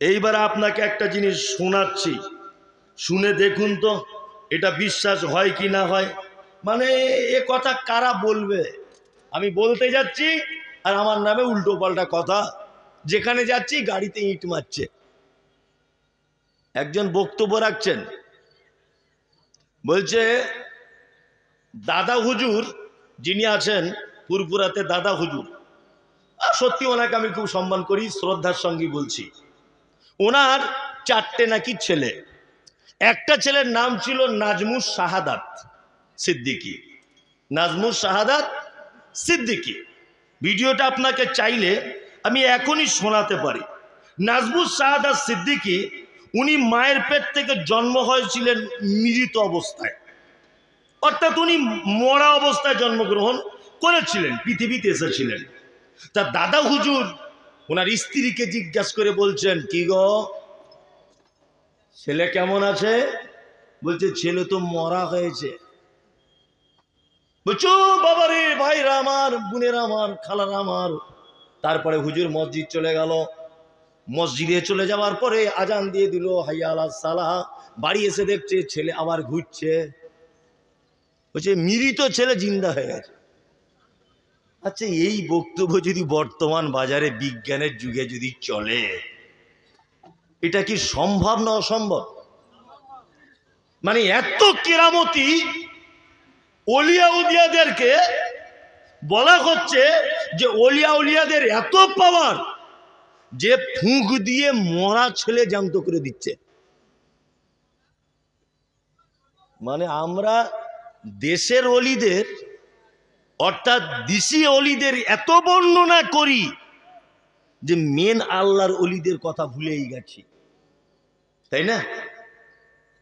এইবার আপনাকে একটা জিনিস শোনাচ্ছি। শুনে দেখুন তো, এটা বিশ্বাস হয় কি না হয়? মানে এ কথা কারা বলবে? আমি বলতে যাচ্ছি, আর আমার নামে উল্টো পাল্টা কথা। যেখানে যাচ্ছি, গাড়িতে ইট মারছে। একজন বক্তব্য রাখছেন। বলছে, দাদা হুজুর, যিনি আছেন, পুরপুরাতে দাদা হুজুর। সত্যি ওনাকে আমি খুব সম্মান করি, শ্রদ্ধার সঙ্গে বলছি। ওনার চারটে নাকি ছেলে। একটা ছেলের নাম ছিল নাজমুস শাহাদাত সিদ্দিকি। নাজমুস শাহাদাত সিদ্দিকি। ভিডিওটা আপনাকে চাইলে আমি এখনই শোনাতে পারি। নাজমুস শাহাদাত সিদ্দিকি, উনি মায়ের পেট থেকে জন্ম হয়েছিলেন মৃত অবস্থায়। অর্থাৎ উনি মরা অবস্থায় জন্মগ্রহণ করেছিলেন, পৃথিবীতে এসেছিলেন। তার দাদা হুজুর ওনার স্ত্রীকে জিজ্ঞাসা করে বলছেন, কি গো? ছেলে কেমন আছে? বলছে, ছেলে তো মরা হয়েছে। বলছো বাবারে ভাইরা আমার, বোনের আমার, খালার আমার। তারপরে হুজুর মসজিদ চলে গেল। মসজিদে চলে যাওয়ার পরে আজান দিয়ে দিল, হাইয়া আলা সালাহ। বাড়ি এসে দেখছে, ছেলে আবার ঘুরছে। বলছে, মৃত ছেলে জিন্দা হয়ে গেছে। আচ্ছা এই বক্তব্য যদি বর্তমান বাজারে বিজ্ঞানের যুগে যদি চলে, এটা কি সম্ভব না অসম্ভব? মানে এত কেরামতি অলিয়া উলিয়াদেরকে বলা হচ্ছে যে অলিয়া উলিয়াদের এত পাওয়ার যে ফুঁক দিয়ে মরা ছেলে জ্যান্ত করে দিচ্ছে। মানে আমরা দেশের অলিদের অর্থাৎ দিশি অলিদের এত বর্ণনা করি যে মেন আল্লাহর অলিদের কথা ভুলেই গেছি। তাই না?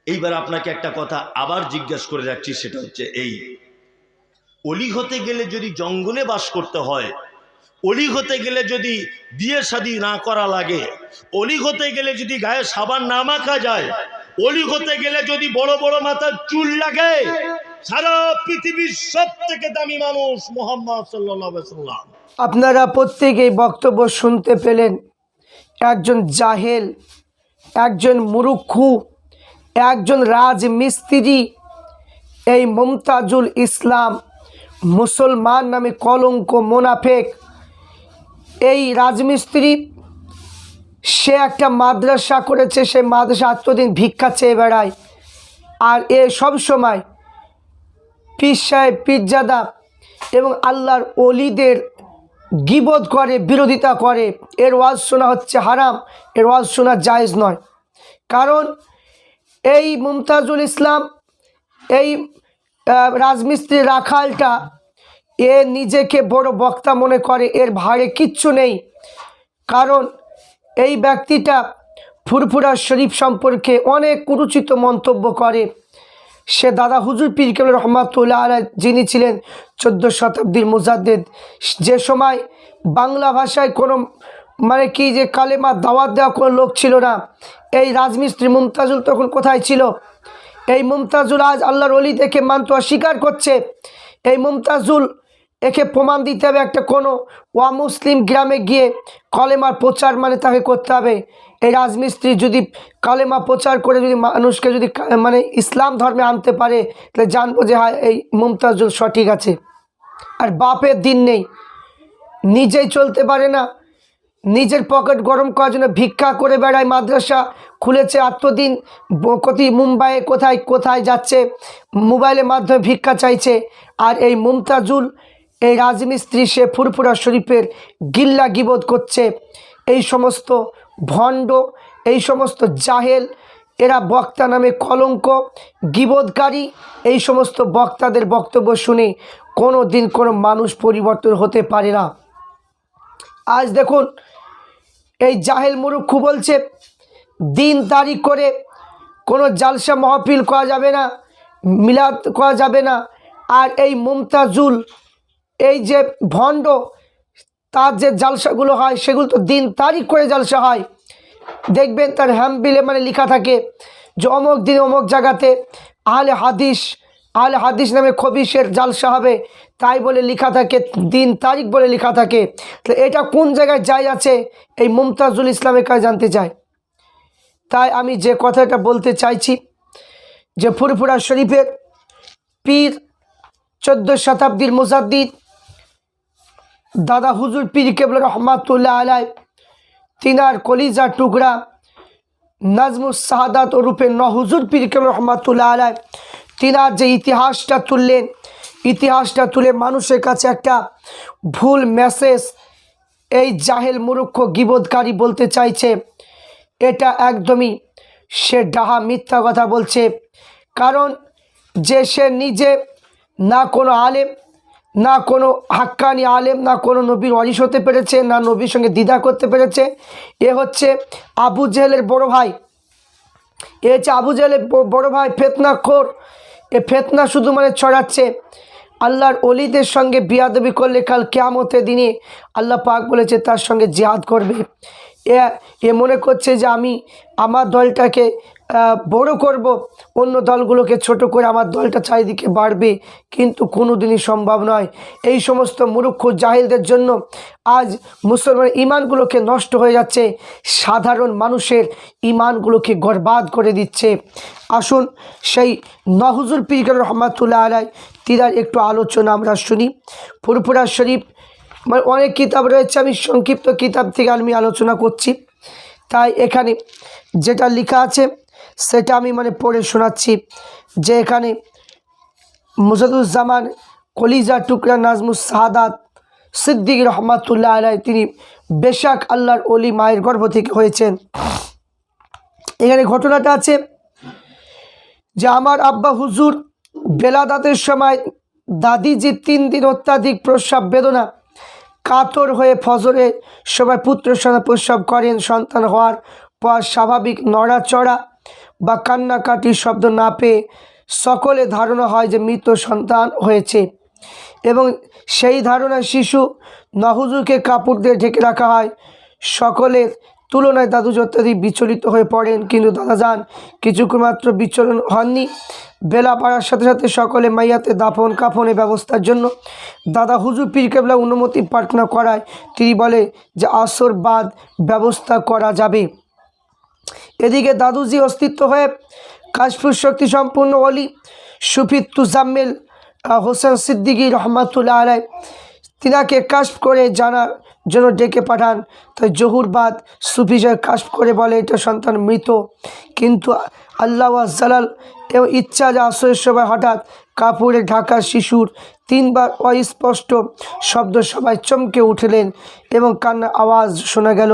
এইবার আপনাকে একটা কথা আবার জিজ্ঞাসা করে রাখছি, সেটা হচ্ছে এই। অলি হতে গেলে যদি জঙ্গলে বাস করতে হয়, অলি হতে গেলে যদি বিয়ে শাদি না করা লাগে, অলি হতে গেলে যদি গায়ে সাবান না মাখা যায়, অলি হতে গেলে যদি বড় বড় মাথার চুল লাগে সারা পৃথিবীর সব থেকে দামি মানুষ মোহাম্মদ সাল্লাম আপনারা প্রত্যেকেই বক্তব্য শুনতে পেলেন। একজন জাহেল, একজন মুরুক্ষু, একজন রাজমিস্ত্রি, এই মমতাজুল ইসলাম, মুসলমান নামে কলঙ্ক মোনাফেক। এই রাজমিস্ত্রি, সে একটা মাদ্রাসা করেছে, সে মাদ্রাসা আত্মদিন ভিক্ষা চেয়ে বেড়ায়। আর এ সব সময় পীর সাহেব পীরজাদা এবং আল্লাহর অলিদের গিবোধ করে, বিরোধিতা করে। এর ওয়াজ শোনা হচ্ছে হারাম, এর ওয়াজ শোনা জায়েজ নয়। কারণ এই মুমতাজুল ইসলাম, এই রাজমিস্ত্রি রাখালটা, এ নিজেকে বড় বক্তা মনে করে, এর ভারে কিচ্ছু নেই। কারণ এই ব্যক্তিটা ফুরফুরা শরীফ সম্পর্কে অনেক কুরুচিত মন্তব্য করে। সে দাদা হুজুর পীর কেবল রহমাতুল্লাহ আলাই যিনি ছিলেন চোদ্দ শতাব্দীর মুজাদ্দেদ। যে সময় বাংলা ভাষায় কোনো মানে কি যে কালেমা দাওয়াত দেওয়া কোনো লোক ছিল না, এই রাজমিস্ত্রি মুমতাজুল তখন কোথায় ছিল? এই মুমতাজুল আজ আল্লাহর অলি দেখে মানত অস্বীকার করছে। এই মুমতাজুল একে প্রমাণ দিতে হবে একটা কোনো ওয়া মুসলিম গ্রামে গিয়ে কলেমার প্রচার মানে তাকে করতে হবে। এই রাজমিস্ত্রি যদি কালেমা প্রচার করে যদি মানুষকে যদি মানে ইসলাম ধর্মে আনতে পারে, তাহলে জানব যে হ্যাঁ এই মুমতাজুল সঠিক আছে। আর বাপের দিন নেই। নিজেই চলতে পারে না। নিজের পকেট গরম করার জন্য ভিক্ষা করে বেড়ায় মাদ্রাসা খুলেছে। আত্মদিন কোথায় মুম্বাইয়ে কোথায় কোথায় যাচ্ছে? মোবাইলের মাধ্যমে ভিক্ষা চাইছে। আর এই মুমতাজুল, এই রাজমিস্ত্রি সে ফুরফুরা শরীফের গিল্লা গিবোধ করছে। এই সমস্ত ভণ্ড, এই সমস্ত জাহেল, এরা বক্তা নামে কলঙ্ক, গিবোধকারী, এই সমস্ত বক্তাদের বক্তব্য শুনে কোনো দিন কোনো মানুষ পরিবর্তন হতে পারে না। আজ দেখুন, এই জাহেল মুরুক্ষু বলছে, দিন তারিখ করে কোনো জালসা মহফিল করা যাবে না, মিলাদ করা যাবে না। আর এই মুমতাজুল, এই যে ভণ্ড তার যে জালসাগুলো হয়, সেগুলো তো দিন তারিখ করে জালসা হয়। দেখবেন তার হ্যামবিলে মানে লেখা থাকে যে অমুক দিন অমুক জায়গাতে আহলে হাদিস আহলে হাদিস নামে খবিসের জালসা হবে। তাই বলে লেখা থাকে, দিন তারিখ বলে লেখা থাকে। তো এটা কোন জায়গায় যাই আছে? এই মুমতাজুল ইসলামের কাছে জানতে চায় তাই আমি যে কথাটা বলতে চাইছি যে ফুরফুরা শরীফের পীর চোদ্দ শতাব্দীর মুসাদ্দিদ দাদা হুজুর পীর কেবল রহমাতুল্লাহ আলাই তিনার কলিজা টুকরা নাজমুস শাহাদাত ওরূপে নহুজুর পীর কেবল রহমাতুল্লাহ আলাই তিনার যে ইতিহাসটা তুললেন, ইতিহাসটা তুলে মানুষের কাছে একটা ভুল মেসেজ এই জাহেল মুরুক্ষ গিবোধকারী বলতে চাইছে, এটা একদমই সে ডাহা মিথ্যা কথা বলছে, কারণ যে সে নিজে না কোনো আলেম না কোনো হাক্কানি আলেম, না কোনো নবীর অরিস হতে পেরেছে, না নবীর সঙ্গে দ্বিধা করতে পেরেছে। এ হচ্ছে আবু জেহেলের বড় ভাই। এ হচ্ছে আবু জেহেলের বড় ভাই ফেতনা খোর এ ফেতনা শুধু মানে ছড়াচ্ছে। আল্লাহর অলিদের সঙ্গে বিয়াদবি করলে কাল কেয়ামতের দিনে আল্লাহ পাক বলেছে, তার সঙ্গে জিহাদ করবে। এ এ মনে করছে যে আমি, আমার দলটাকে বড় করব। অন্য দলগুলোকে ছোট করে আমার দলটা চারিদিকে বাড়বে, কিন্তু কোনো দিনই সম্ভব নয়। এই সমস্ত মুরুক্ষ জাহিলদের জন্য আজ মুসলমান ইমানগুলোকে নষ্ট হয়ে যাচ্ছে। সাধারণ মানুষের ইমানগুলোকে গরবাদ করে দিচ্ছে। আসুন সেই নহজুল পীর রহমাতুল্লাহ আলাই তিনার একটু আলোচনা আমরা শুনি। ফুরফুরা শরীফ মানে অনেক কিতাব রয়েছে, আমি সংক্ষিপ্ত কিতাব থেকে আমি আলোচনা করছি। তাই এখানে যেটা লেখা আছে সেটা আমি মানে পড়ে শোনাচ্ছি যে এখানে মুজাদুজ্জামান কলিজা টুকরা নাজমুস সাহাদাত সিদ্দিক রহমাতুল্লাহ আলাই তিনি বেশাক আল্লাহর অলি মায়ের গর্ভ থেকে হয়েছেন। এখানে ঘটনাটা আছে যে আমার আব্বা হুজুর বেলাদাতের সময় দাদি যে তিন দিন অত্যাধিক প্রস্রাব বেদনা, কাতর হয়ে ফজরে সবাই পুত্র সন্তান প্রস্রাব করেন, সন্তান হওয়ার পর স্বাভাবিক নড়াচড়া বা কান্নাকাটি শব্দ না পেয়ে সকলে ধারণা হয় যে মৃত সন্তান হয়েছে। এবং সেই ধারণায় শিশু নহুজুকে কাপড় দিয়ে ঢেকে রাখা হয়। সকলের তুলনায় দাদু অত্যাধিক বিচলিত হয়ে পড়েন, কিন্তু দাদা যান কিছুক্ষণ মাত্র বিচলন হননি। বেলা পাড়ার সাথে সাথে সকলে মাইয়াতে দাফন কাফনের ব্যবস্থার জন্য দাদা হুজুর পীর কেবলা অনুমতি প্রার্থনা করায়। তিনি বলে যে, আসর বাদ ব্যবস্থা করা যাবে। এদিকে দাদুজি অস্তিত্ব হয়ে কাশফুর শক্তি সম্পূর্ণ অলি সুফিত তুজাম্মেল হোসেন সিদ্দিকী রহমাতুল্লাহ আলাই, তিনাকে কাশফ করে জানার জন্য ডেকে পাঠান। তাই জহুরবাদ সুফি সাহেব কাশফ করে বলে, এটা সন্তান মৃত। কিন্তু আল্লাহ জালাল এবং ইচ্ছা যা আশ্রয়ের সময় হঠাৎ কাপড়ে ঢাকা শিশুর তিনবার অস্পষ্ট শব্দ সবাই চমকে উঠলেন এবং কান্না আওয়াজ শোনা গেল।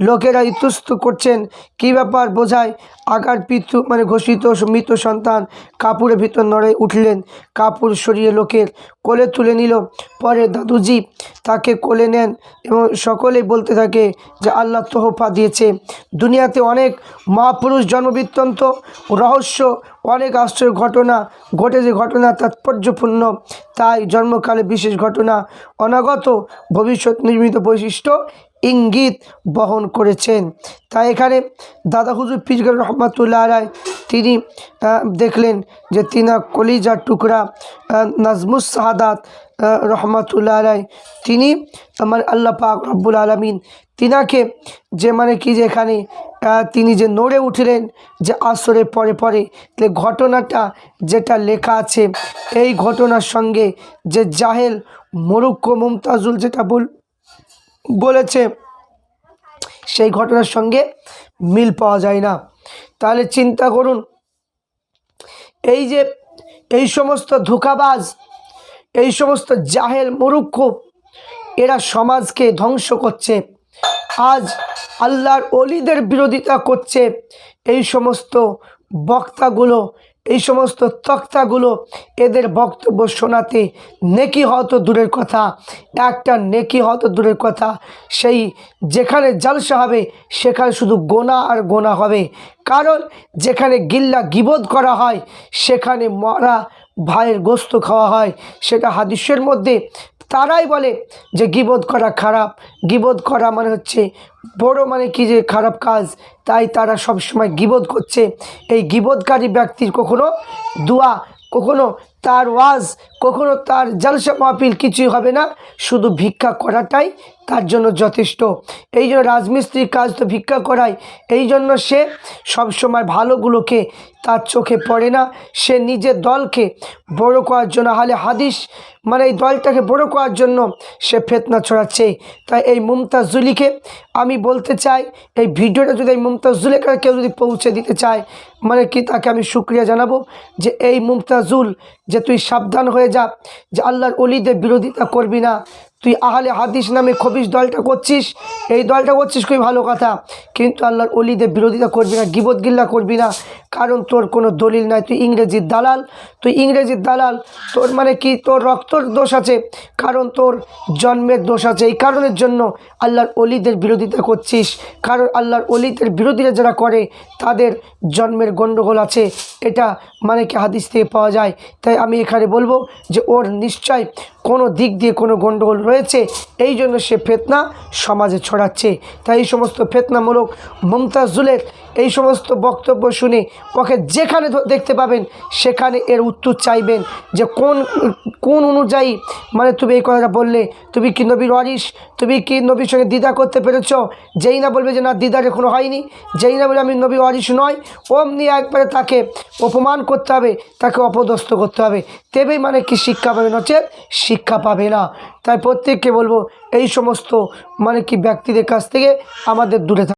লোকেরা ইতস্ত করছেন। কী ব্যাপার বোঝায় আগার পিতৃ মানে ঘোষিত মৃত সন্তান কাপড়ের ভিতর নড়ে উঠলেন। কাপড় সরিয়ে লোকের কোলে তুলে নিল। পরে দাদুজি তাকে কোলে নেন এবং সকলেই বলতে থাকে যে আল্লাহ তোহফা দিয়েছে। দুনিয়াতে অনেক মহাপুরুষ জন্মবৃত্তান্ত, রহস্য অনেক আশ্চর্য ঘটনা ঘটেছে। ঘটনা তাৎপর্যপূর্ণ। তাই জন্মকালে বিশেষ ঘটনা অনাগত ভবিষ্যৎ নির্মিত বৈশিষ্ট্য ইঙ্গিত বহন করেছেন। তাই এখানে দাদা হুজুর পিজগর রহমাতুল্লাহ রায় তিনি দেখলেন যে তিনা কলিজার টুকরা নাজমুস সাহাদাত রহমাতুল্লাহ রায় তিনি মানে আল্লাহ পাক রব্বুল আলমিন তিনাকে যে মানে কি যে এখানে তিনি যে নড়ে উঠলেন যে আসরে পরে পরে, তাহলে ঘটনাটা যেটা লেখা আছে, এই ঘটনার সঙ্গে যে জাহেল, মরুক্ষ, মুমতাজুল যেটা বল, বলেছে, সেই ঘটনার সঙ্গে মিল পাওয়া যায় না। তাহলে চিন্তা করুন, এই যে এই সমস্ত ধোকাবাজ, এই সমস্ত জাহেল, মুরুক্ষ, এরা সমাজকে ধ্বংস করছে। আজ আল্লাহর অলিদের বিরোধিতা করছে। এই সমস্ত বক্তাগুলো, এই সমস্ত তক্তাগুলো এদের বক্তব্য শোনাতে নেকি হয়তো দূরের কথা। একটা নেকি হয়তো দূরের কথা। সেই যেখানে জালসা হবে, সেখানে শুধু গোনা আর গোনা হবে। কারণ যেখানে গিল্লা গিবোধ করা হয়, সেখানে মরা ভাইয়ের গোস্ত খাওয়া হয় সেটা হাদিসের মধ্যে। তারাই বলে যে গিবোধ করা খারাপ। গিবোধ করা মানে হচ্ছে বড় মানে কি যে খারাপ কাজ। তাই তারা সব সময় গিবোধ করছে। এই গিবোধকারী ব্যক্তির কখনো দোয়া, কখনো তার ওয়াজ কখনো তার জালসা মাহফিল কিছুই হবে না, শুধু ভিক্ষা করাটাই তার জন্য যথেষ্ট। এই জন্য রাজমিস্ত্রির কাজ তো ভিক্ষা করাই। এই জন্য সে সবসময় ভালোগুলোকে তার চোখে পড়ে না। সে নিজের দলকে বড় করার জন্য হালে হাদিস মানে এই দলটাকে বড় করার জন্য সে ফেতনা ছড়াচ্ছে। তাই এই মুমতাজুলিকে আমি বলতে চাই, এই ভিডিওটা যদি এই মুমতাজুলের কাছে কেউ যদি পৌঁছে দিতে চায় মানে কি তাকে আমি শুক্রিয়া জানাব যে এই মুমতাজুল যে তুই সাবধান হয়ে যা যে আল্লাহর অলিদের বিরোধিতা করবি না। তুই আহলে হাদিস নামে খবিস দলটা করছিস, এই দলটা করছিস খুবই ভালো কথা। কিন্তু আল্লাহর অলিদের বিরোধিতা করবি না, গিবত গিল্লা করবি না। কারণ তোর কোনো দলিল নাই, তুই ইংরেজির দালাল, তুই ইংরেজির দালাল, তোর মানে কি, তোর রক্তর দোষ আছে, কারণ তোর জন্মের দোষ আছে, এই কারণের জন্য আল্লাহর অলিদের বিরোধিতা করছিস, কারণ আল্লাহর অলিদের বিরোধীরা যারা করে, তাদের জন্মের গণ্ডগোল আছে, এটা মানে কি হাদিস থেকে পাওয়া যায়। তাই আমি এখানে বলব যে ওর নিশ্চয় কোনো দিক দিয়ে কোনো গণ্ডগোল রয়েছে, এই জন্য সে ফেতনা সমাজে ছড়াচ্ছে। তাই এই সমস্ত ফেতনামূলক মমতাজুলের এই সমস্ত বক্তব্য শুনে ওকে যেখানে দেখতে পাবেন, সেখানে এর উত্তর চাইবেন যে কোন কোন অনুযায়ী মানে তুমি এই কথাটা বললে, তুমি কি নবীর ওয়ারিস তুমি কি নবীর সঙ্গে দ্বিধা করতে পেরেছ? যেই না বলবে যে না, দ্বিধার এখনও হয়নি। যেই না বলে আমি নবী ওয়ারিস নয়, অমনি একবারে তাকে অপমান করতে হবে, তাকে অপদস্থ করতে হবে। তেবেই মানে কি শিক্ষা পাবে? নচেত শিক্ষা পাবে না। তাই প্রত্যেককে বলব, এই সমস্ত মানে কি ব্যক্তিদের কাছ থেকে আমাদের দূরে থাক